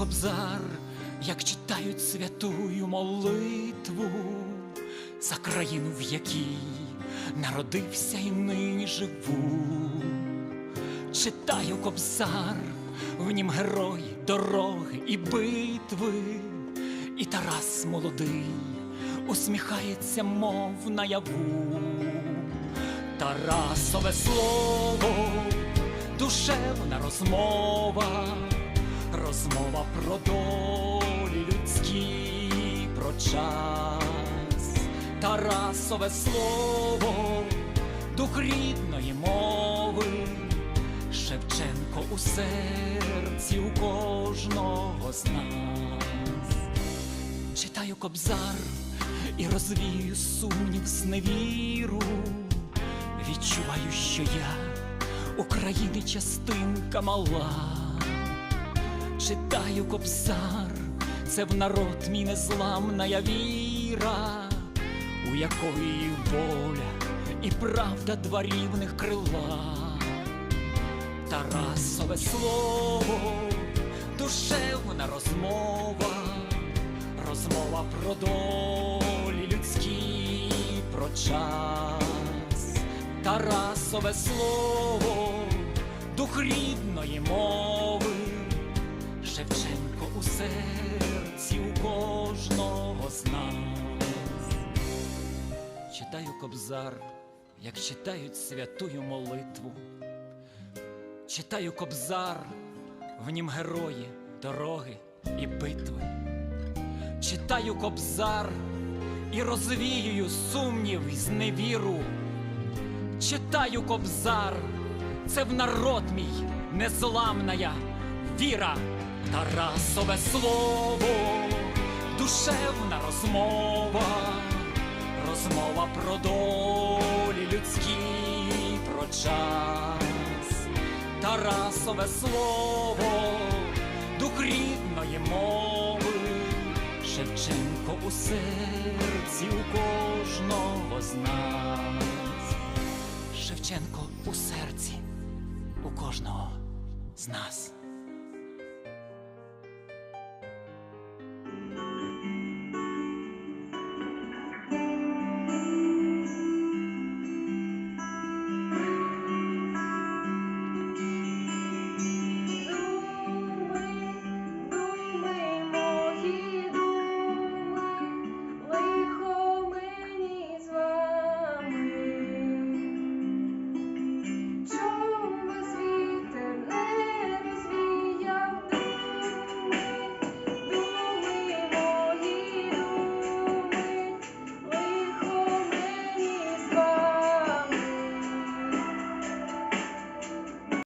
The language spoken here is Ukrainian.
кобзар, як читають святую молитву за країну, в якій народився і нині живу. Читаю кобзар, в нім герої, дороги і битви, і Тарас молодий усміхається, мов наяву. Тарасове слово, душевна розмова, розмова про долі людські, про час. Тарасове слово, дух рідної мови, Шевченко у серці у кожного з нас. Читаю кобзар і розвію сумнів зневіру. Відчуваю, що я України частинка мала. Читаю кобзар, це в народ мій незламна я віра, у якої воля і правда два рівних крила. Тарасове слово, душевна розмова, розмова про долі людські, про час. Тарасове слово, дух рідної мови, Читаю кобзар, як читають святую молитву. Читаю кобзар, в нім герої, дороги і битви. Читаю кобзар і розвіюю сумнів і зневіру. Читаю кобзар, це в народ мій незламна я віра, Тарасове слово, душевна розмова, розмова про долі людські, про час. Тарасове слово, дух рідної мови, Шевченко у серці у кожного з нас. Шевченко у серці у кожного з нас.